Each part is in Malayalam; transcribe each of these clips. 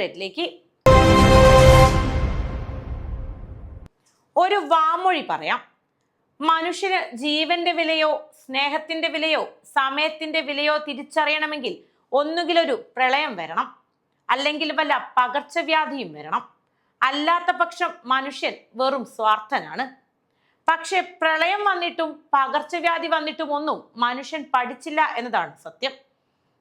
റേറ്റിലേക്ക് ഒരു വാമൊഴി പറയാം. മനുഷ്യന് ജീവന്റെ വിലയോ സ്നേഹത്തിന്റെ വിലയോ സമയത്തിന്റെ വിലയോ തിരിച്ചറിയണമെങ്കിൽ ഒന്നുകിൽ ഒരു പ്രളയം വരണം അല്ലെങ്കിൽ വല്ല പകർച്ചവ്യാധിയും വരണം. അല്ലാത്ത പക്ഷം മനുഷ്യൻ വെറും സ്വാർത്ഥനാണ്. പക്ഷെ പ്രളയം വന്നിട്ടും പകർച്ചവ്യാധി വന്നിട്ടും ഒന്നും മനുഷ്യൻ പഠിച്ചില്ല എന്നതാണ് സത്യം.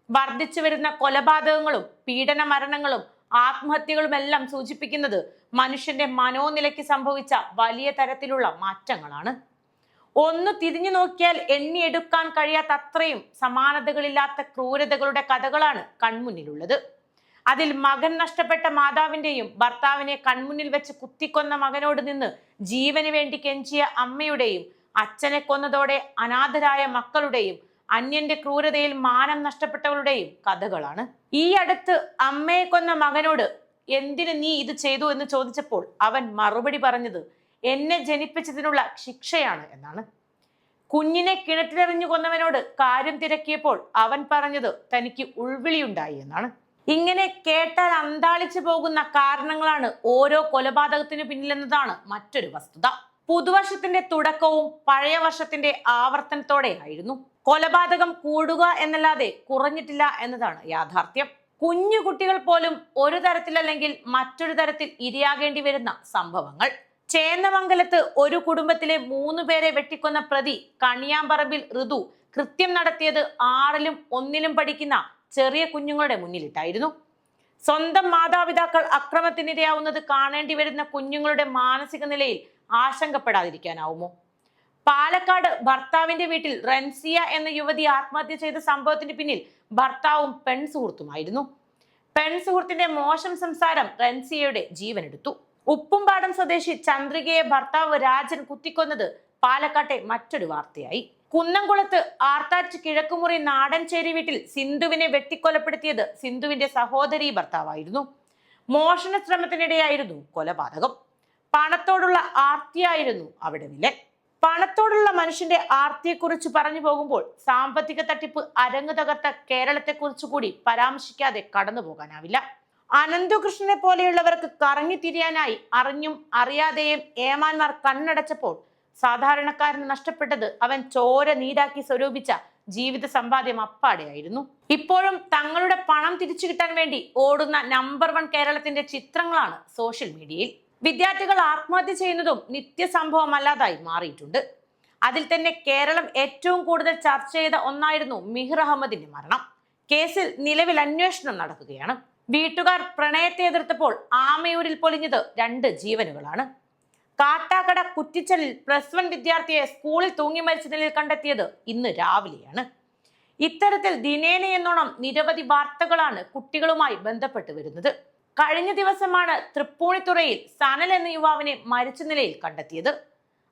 വർദ്ധിച്ചു വരുന്ന കൊലപാതകങ്ങളും പീഡന മരണങ്ങളും ആത്മഹത്യകളും എല്ലാം സൂചിപ്പിക്കുന്നത് മനുഷ്യന്റെ മനോനിലയ്ക്ക് സംഭവിച്ച വലിയ തരത്തിലുള്ള മാറ്റങ്ങളാണ്. ഒന്ന് തിരിഞ്ഞു നോക്കിയാൽ എണ്ണിയെടുക്കാൻ കഴിയാത്ത അത്രയും സമാനതകളില്ലാത്ത ക്രൂരതകളുടെ കഥകളാണ് കൺമുന്നിലുള്ളത്. അതിൽ മകൻ നഷ്ടപ്പെട്ട മാതാവിന്റെയും ഭർത്താവിനെ കൺമുന്നിൽ വെച്ച് കുത്തിക്കൊന്ന മകനോട് നിന്ന് ജീവന് വേണ്ടി കെഞ്ചിയ അമ്മയുടെയും അച്ഛനെ കൊന്നതോടെ അനാഥരായ മക്കളുടെയും അന്യന്റെ ക്രൂരതയിൽ മാനം നഷ്ടപ്പെട്ടവരുടെയും കഥകളാണ്. ഈ അടുത്ത് അമ്മയെ കൊന്ന മകനോട് എന്തിന് നീ ഇത് ചെയ്തു എന്ന് ചോദിച്ചപ്പോൾ അവൻ മറുപടി പറഞ്ഞത് എന്നെ ജനിപ്പിച്ചതിനുള്ള ശിക്ഷയാണ് എന്നാണ്. കുഞ്ഞിനെ കിണറ്റിലെറിഞ്ഞു കൊന്നവനോട് കാര്യം തിരക്കിയപ്പോൾ അവൻ പറഞ്ഞത് തനിക്ക് ഉൾവിളിയുണ്ടായി എന്നാണ്. ഇങ്ങനെ കേട്ടാൽ അന്താളിച്ചു പോകുന്ന കാരണങ്ങളാണ് ഓരോ കൊലപാതകത്തിന് പിന്നിലെന്നതാണ് മറ്റൊരു വസ്തുത. പുതുവർഷത്തിന്റെ തുടക്കവും പഴയ വർഷത്തിന്റെ ആവർത്തനത്തോടെയായിരുന്നു. കൊലപാതകം കൂടുക എന്നല്ലാതെ കുറഞ്ഞിട്ടില്ല എന്നതാണ് യാഥാർത്ഥ്യം. കുഞ്ഞു കുട്ടികൾ പോലും ഒരു തരത്തിലല്ലെങ്കിൽ മറ്റൊരു തരത്തിൽ ഇരയാകേണ്ടി വരുന്ന സംഭവങ്ങൾ. ചേന്നമംഗലത്ത് ഒരു കുടുംബത്തിലെ മൂന്ന് പേരെ വെട്ടിക്കൊന്ന പ്രതി കണിയാമ്പറമ്പിൽ ഋതു കൃത്യം നടത്തിയത് ആറിലും ഒന്നിലും പഠിക്കുന്ന ചെറിയ കുഞ്ഞുങ്ങളുടെ മുന്നിലിട്ടായിരുന്നു. സ്വന്തം മാതാപിതാക്കൾ അക്രമത്തിനിരയാവുന്നത് കാണേണ്ടി വരുന്ന കുഞ്ഞുങ്ങളുടെ മാനസിക നിലയിൽ ആശങ്കപ്പെടാതിരിക്കാനാവുമോ? പാലക്കാട് ഭർത്താവിന്റെ വീട്ടിൽ റൻസിയ എന്ന യുവതി ആത്മഹത്യ ചെയ്ത സംഭവത്തിന് പിന്നിൽ ഭർത്താവും പെൺ സുഹൃത്തുമായിരുന്നു. പെൺ സുഹൃത്തിന്റെ മോശം സംസാരം റൻസിയയുടെ ജീവനെടുത്തു. ഉപ്പുംപാടം സ്വദേശി ചന്ദ്രികയെ ഭർത്താവ് രാജൻ കുത്തിക്കൊന്നത് പാലക്കാട്ടെ മറ്റൊരു വാർത്തയായി. കുന്നംകുളത്ത് ആർത്താറ്റ് കിഴക്കുമുറി നാടൻചേരി വീട്ടിൽ സിന്ധുവിനെ വെട്ടിക്കൊലപ്പെടുത്തിയത് സിന്ധുവിന്റെ സഹോദരി ഭർത്താവായിരുന്നു. മോഷണ ശ്രമത്തിനിടെയായിരുന്നു കൊലപാതകം. പണത്തോടുള്ള ആർത്തിയായിരുന്നു അവിടെ വില്ലൻ. പണത്തോടുള്ള മനുഷ്യന്റെ ആർത്തിയെക്കുറിച്ച് പറഞ്ഞു പോകുമ്പോൾ സാമ്പത്തിക തട്ടിപ്പ് അരങ്ങു തകർത്ത കേരളത്തെക്കുറിച്ച് കൂടി പരാമർശിക്കാതെ കടന്നു പോകാനാവില്ല. അനന്തകൃഷ്ണനെ പോലെയുള്ളവർക്ക് കറങ്ങിത്തിരിയാനായി അറിഞ്ഞും അറിയാതെയും ഏമാന്മാർ കണ്ണടച്ചപ്പോൾ സാധാരണക്കാരന് നഷ്ടപ്പെട്ടത് അവൻ ചോര നീരാക്കി സ്വരൂപിച്ച ജീവിത സമ്പാദ്യം അപ്പാടെയായിരുന്നു. ഇപ്പോഴും തങ്ങളുടെ പണം തിരിച്ചു കിട്ടാൻ വേണ്ടി ഓടുന്ന നമ്പർ വൺ കേരളത്തിന്റെ ചിത്രങ്ങളാണ് സോഷ്യൽ മീഡിയയിൽ വിദ്യാർത്ഥികൾ ആത്മഹത്യ ചെയ്യുന്നതും നിത്യസംഭവമല്ലാതായി മാറിയിട്ടുണ്ട്. അതിൽ തന്നെ കേരളം ഏറ്റവും കൂടുതൽ ചർച്ച ചെയ്ത ഒന്നായിരുന്നു മിഹിർ അഹമ്മദിന്റെ മരണം. കേസിൽ നിലവിൽ അന്വേഷണം നടക്കുകയാണ്. വീട്ടുകാർ പ്രണയത്തെ എതിർത്തപ്പോൾ ആമയൂരിൽ പൊലിഞ്ഞത് രണ്ട് ജീവനുകളാണ്. കാട്ടാക്കട കുറ്റിച്ചലിൽ പ്ലസ് വൺ വിദ്യാർത്ഥിയെ സ്കൂളിൽ തൂങ്ങി മരിച്ച നിലയിൽ കണ്ടെത്തിയത് ഇന്ന് രാവിലെയാണ്. ഇത്തരത്തിൽ ദിനേന എന്നോണം നിരവധി വാർത്തകളാണ് കുട്ടികളുമായി ബന്ധപ്പെട്ട് വരുന്നത്. കഴിഞ്ഞ ദിവസമാണ് തൃപ്പൂണിത്തുറയിൽ സനൽ എന്ന യുവാവിനെ മരിച്ച നിലയിൽ കണ്ടെത്തിയത്.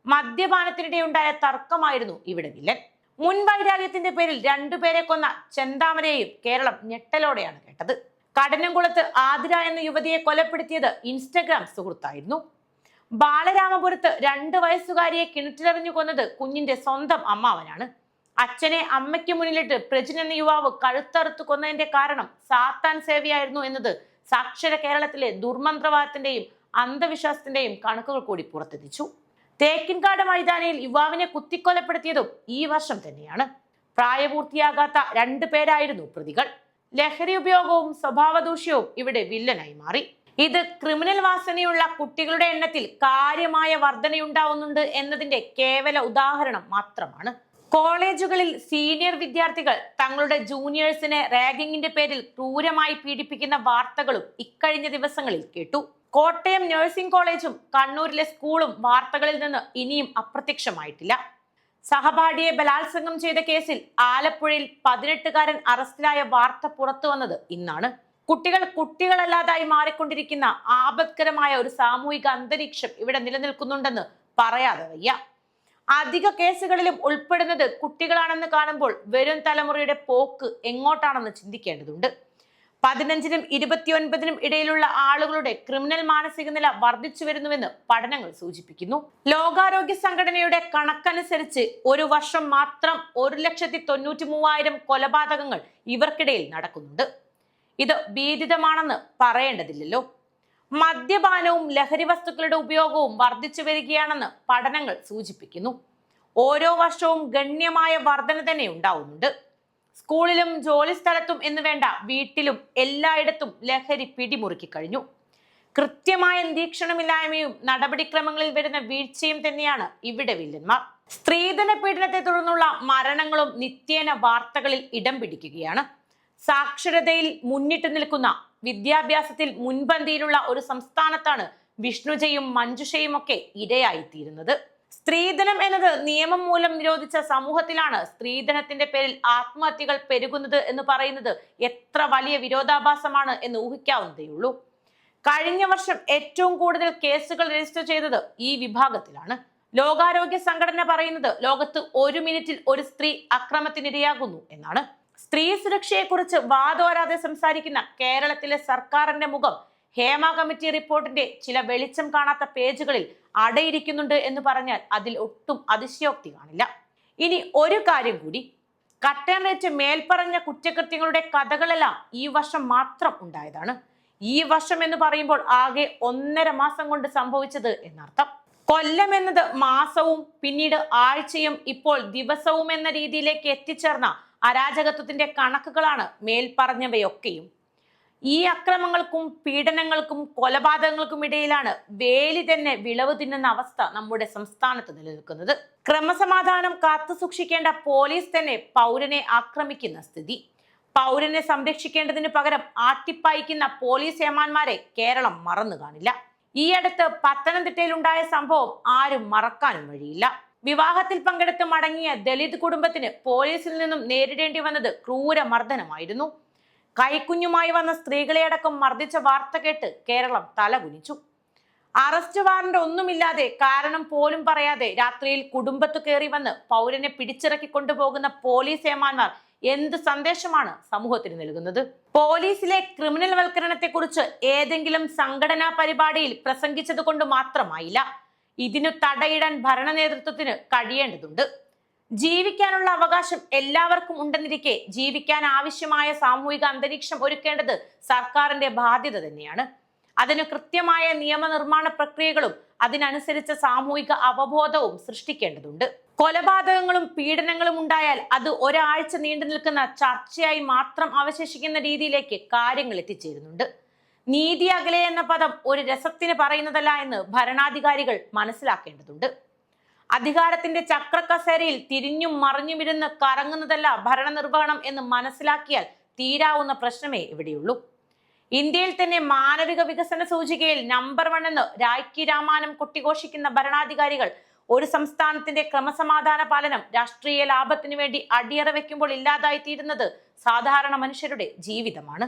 മദ്യപാനത്തിനിടെ ഉണ്ടായ തർക്കമായിരുന്നു ഇവിടെ വില്ലൻ. മുൻ വൈരാഗ്യത്തിന്റെ പേരിൽ രണ്ടുപേരെ കൊന്ന ചെന്താമരയെയും കേരളം ഞെട്ടലോടെയാണ് കേട്ടത്. കടനംകുളത്ത് ആതിര എന്ന യുവതിയെ കൊലപ്പെടുത്തിയത് ഇൻസ്റ്റഗ്രാം സുഹൃത്തായിരുന്നു. ബാലരാമപുരത്ത് രണ്ട് വയസ്സുകാരിയെ കിണറ്റിലെറിഞ്ഞു കൊന്നത് കുഞ്ഞിന്റെ സ്വന്തം അമ്മാവനാണ്. അച്ഛനെ അമ്മയ്ക്ക് മുന്നിലിട്ട് പ്രജിൻ എന്ന യുവാവ് കഴുത്തറുത്ത് കൊന്നതിന്റെ കാരണം സാത്താൻ സേവയായിരുന്നു എന്നത് സാക്ഷര കേരളത്തിലെ ദുർമന്ത്രവാദത്തിന്റെയും അന്ധവിശ്വാസത്തിന്റെയും കണക്കുകൾ കൂടി പുറത്തെത്തിച്ചു. തേക്കിൻകാട് മൈതാനിയിൽ യുവാവിനെ കുത്തിക്കൊലപ്പെടുത്തിയതും ഈ വർഷം തന്നെയാണ്. പ്രായപൂർത്തിയാകാത്ത രണ്ടു പേരായിരുന്നു പ്രതികൾ. ലഹരി ഉപയോഗവും സ്വഭാവദൂഷ്യവും ഇവിടെ വില്ലനായി മാറി. ഇത് ക്രിമിനൽ വാസനയുള്ള കുട്ടികളുടെ എണ്ണത്തിൽ കാര്യമായ വർധനയുണ്ടാവുന്നുണ്ട് എന്നതിന്റെ കേവല ഉദാഹരണം മാത്രമാണ്. കോളേജുകളിൽ സീനിയർ വിദ്യാർത്ഥികൾ തങ്ങളുടെ ജൂനിയേഴ്സിനെ റാഗിങ്ങിന്റെ പേരിൽ ക്രൂരമായി പീഡിപ്പിക്കുന്ന വാർത്തകളും ഇക്കഴിഞ്ഞ ദിവസങ്ങളിൽ കേട്ടു. കോട്ടയം നഴ്സിംഗ് കോളേജും കണ്ണൂരിലെ സ്കൂളും വാർത്തകളിൽ നിന്ന് ഇനിയും അപ്രത്യക്ഷമായിട്ടില്ല. സഹപാഠിയെ ബലാത്സംഗം ചെയ്ത കേസിൽ ആലപ്പുഴയിൽ പതിനെട്ടുകാരൻ അറസ്റ്റിലായ വാർത്ത പുറത്തു വന്നത് ഇന്നാണ്. കുട്ടികൾ കുട്ടികളല്ലാതായി മാറിക്കൊണ്ടിരിക്കുന്ന ആപത്കരമായ ഒരു സാമൂഹിക അന്തരീക്ഷം ഇവിടെ നിലനിൽക്കുന്നുണ്ടെന്ന് പറയാതെ വയ്യ. അധിക കേസുകളിലും ഉൾപ്പെടുന്നത് കുട്ടികളാണെന്ന് കാണുമ്പോൾ വരും തലമുറയുടെ പോക്ക് എങ്ങോട്ടാണെന്ന് ചിന്തിക്കേണ്ടതുണ്ട്. പതിനഞ്ചിനും ഇരുപത്തിയൊൻപതിനും ഇടയിലുള്ള ആളുകളുടെ ക്രിമിനൽ മാനസിക നില വർദ്ധിച്ചു വരുന്നുവെന്ന് പഠനങ്ങൾ സൂചിപ്പിക്കുന്നു. ലോകാരോഗ്യ സംഘടനയുടെ കണക്കനുസരിച്ച് ഒരു വർഷം മാത്രം ഒരു ലക്ഷത്തി തൊണ്ണൂറ്റി മൂവായിരം കൊലപാതകങ്ങൾ ഇവർക്കിടയിൽ നടക്കുന്നുണ്ട്. ഇത് ഭീതിതമാണെന്ന് പറയേണ്ടതില്ലല്ലോ. മദ്യപാനവും ലഹരി വസ്തുക്കളുടെ ഉപയോഗവും വർദ്ധിച്ചു വരികയാണെന്ന് പഠനങ്ങൾ സൂചിപ്പിക്കുന്നു. ഓരോ വർഷവും ഗണ്യമായ വർധന തന്നെ ഉണ്ടാവുന്നുണ്ട്. സ്കൂളിലും ജോലി സ്ഥലത്തും എന്ന് വേണ്ട വീട്ടിലും എല്ലായിടത്തും ലഹരി പിടിമുറുക്കി കഴിഞ്ഞു. കൃത്യമായ നിരീക്ഷണമില്ലായ്മയും നടപടിക്രമങ്ങളിൽ വരുന്ന വീഴ്ചയും തന്നെയാണ് ഇവിടെ വില്ലന്മാർ. സ്ത്രീധന പീഡനത്തെ തുടർന്നുള്ള മരണങ്ങളും നിത്യേന വാർത്തകളിൽ ഇടം പിടിക്കുകയാണ്. സാക്ഷരതയിൽ മുന്നിട്ട് നിൽക്കുന്ന വിദ്യാഭ്യാസത്തിൽ മുൻപന്തിയിലുള്ള ഒരു സംസ്ഥാനത്താണ് വിഷ്ണുജയും മഞ്ജുഷയും ഒക്കെ ഇരയായിത്തീരുന്നത്. സ്ത്രീധനം എന്നത് നിയമം മൂലം നിരോധിച്ച സമൂഹത്തിലാണ് സ്ത്രീധനത്തിന്റെ പേരിൽ ആത്മഹത്യകൾ പെരുകുന്നത് എന്ന് പറയുന്നത് എത്ര വലിയ വിരോധാഭാസമാണ് എന്ന് ഊഹിക്കാവുന്നതേയുള്ളൂ കഴിഞ്ഞ വർഷം ഏറ്റവും കൂടുതൽ കേസുകൾ രജിസ്റ്റർ ചെയ്തത് ഈ വിഭാഗത്തിലാണ്. ലോകാരോഗ്യ സംഘടന പറയുന്നത് ലോകത്ത് ഒരു മിനിറ്റിൽ ഒരു സ്ത്രീ അക്രമത്തിനിരയാകുന്നു എന്നാണ്. സ്ത്രീ സുരക്ഷയെക്കുറിച്ച് വാദോരാതെ സംസാരിക്കുന്ന കേരളത്തിലെ സർക്കാരിന്റെ മുഖം ഹേമ കമ്മിറ്റി റിപ്പോർട്ടിന്റെ ചില വെളിച്ചം കാണാത്ത പേജുകളിൽ അടയിരിക്കുന്നുണ്ട് എന്ന് പറഞ്ഞാൽ അതിൽ ഒട്ടും അതിശയോക്തി കാണില്ല. ഇനി ഒരു കാര്യം കൂടി. കട്ടേണേറ്റ് മേൽപ്പറഞ്ഞ കുറ്റകൃത്യങ്ങളുടെ കഥകളെല്ലാം ഈ വർഷം മാത്രം ഉണ്ടായതാണ്. ഈ വർഷം എന്ന് പറയുമ്പോൾ ആകെ ഒന്നര മാസം കൊണ്ട് സംഭവിച്ചത് എന്നർത്ഥം. കൊല്ലം എന്നത് മാസവും പിന്നീട് ആഴ്ചയും ഇപ്പോൾ ദിവസവും എന്ന രീതിയിലേക്ക് എത്തിച്ചേർന്ന അരാജകത്വത്തിന്റെ കണക്കുകളാണ് മേൽപ്പറഞ്ഞവയൊക്കെയും. ഈ അക്രമങ്ങൾക്കും പീഡനങ്ങൾക്കും കൊലപാതകങ്ങൾക്കും ഇടയിലാണ് വേലി തന്നെ വിളവ് തിന്നുന്ന അവസ്ഥ നമ്മുടെ സംസ്ഥാനത്ത് നിലനിൽക്കുന്നത്. ക്രമസമാധാനം കാത്തു സൂക്ഷിക്കേണ്ട പോലീസ് തന്നെ പൗരനെ ആക്രമിക്കുന്ന സ്ഥിതി. പൗരനെ സംരക്ഷിക്കേണ്ടതിന് പകരം ആട്ടിപ്പായിക്കുന്ന പോലീസ് ഏമാന്മാരെ കേരളം മറന്നു കാണില്ല ഈ അടുത്ത് പത്തനംതിട്ടയിലുണ്ടായ സംഭവം ആരും മറക്കാനും വഴിയില്ല. വിവാഹത്തിൽ പങ്കെടുത്ത് മടങ്ങിയ ദലിത് കുടുംബത്തിന് പോലീസിൽ നിന്നും നേരിടേണ്ടി വന്നത് ക്രൂര മർദ്ദനമായിരുന്നു കൈക്കുഞ്ഞുമായി വന്ന സ്ത്രീകളെയടക്കം മർദ്ദിച്ച വാർത്ത കേട്ട് കേരളം തലകുനിച്ചു. അറസ്റ്റ് വാറന്റ് ഒന്നുമില്ലാതെ കാരണം പോലും പറയാതെ രാത്രിയിൽ കുടുംബത്ത് കയറി വന്ന് പൗരനെ പിടിച്ചിറക്കി കൊണ്ടുപോകുന്ന പോലീസ് ഏമാന്മാർ എന്ത് സന്ദേശമാണ് സമൂഹത്തിന് നൽകുന്നത്? പോലീസിലെ ക്രിമിനൽ വൽക്കരണത്തെക്കുറിച്ച് ഏതെങ്കിലും സംഘടനാ പരിപാടിയിൽ പ്രസംഗിച്ചത് കൊണ്ട് മാത്രമായില്ല. ഇതിനു തടയിടാൻ ഭരണ നേതൃത്വത്തിന് കഴിയേണ്ടതുണ്ട്. ജീവിക്കാനുള്ള അവകാശം എല്ലാവർക്കും ഉണ്ടെന്നിരിക്കെ ജീവിക്കാൻ ആവശ്യമായ സാമൂഹിക അന്തരീക്ഷം ഒരുക്കേണ്ടത് സർക്കാരിന്റെ ബാധ്യത തന്നെയാണ്. അതിന് കൃത്യമായ നിയമനിർമ്മാണ പ്രക്രിയകളും അതിനനുസരിച്ച സാമൂഹിക അവബോധവും സൃഷ്ടിക്കേണ്ടതുണ്ട്. കൊലപാതകങ്ങളും പീഡനങ്ങളും ഉണ്ടായാൽ അത് ഒരാഴ്ച നീണ്ടു നിൽക്കുന്ന ചർച്ചയായി മാത്രം അവശേഷിക്കുന്ന രീതിയിലേക്ക് കാര്യങ്ങൾ എത്തിച്ചേരുന്നുണ്ട്. നീതി അകലെ എന്ന പദം ഒരു രസത്തിന് പറയുന്നതല്ല എന്ന് ഭരണാധികാരികൾ മനസ്സിലാക്കേണ്ടതുണ്ട്. അധികാരത്തിന്റെ ചക്രക്കസേരയിൽ തിരിഞ്ഞും മറിഞ്ഞുമിരുന്ന് കറങ്ങുന്നതല്ല ഭരണനിർവഹണം എന്ന് മനസ്സിലാക്കിയാൽ തീരാവുന്ന പ്രശ്നമേ ഇവിടെയുള്ളൂ. ഇന്ത്യയിൽ തന്നെ മാനവിക വികസന സൂചികയിൽ നമ്പർ വൺ എന്ന് രാജ്കി രാമാനം കൊട്ടിഘോഷിക്കുന്ന ഭരണാധികാരികൾ ഒരു സംസ്ഥാനത്തിന്റെ ക്രമസമാധാന പാലനം രാഷ്ട്രീയ ലാഭത്തിനു വേണ്ടി അടിയറ വെക്കുമ്പോൾ ഇല്ലാതായി തീരുന്നത് സാധാരണ മനുഷ്യരുടെ ജീവിതമാണ്.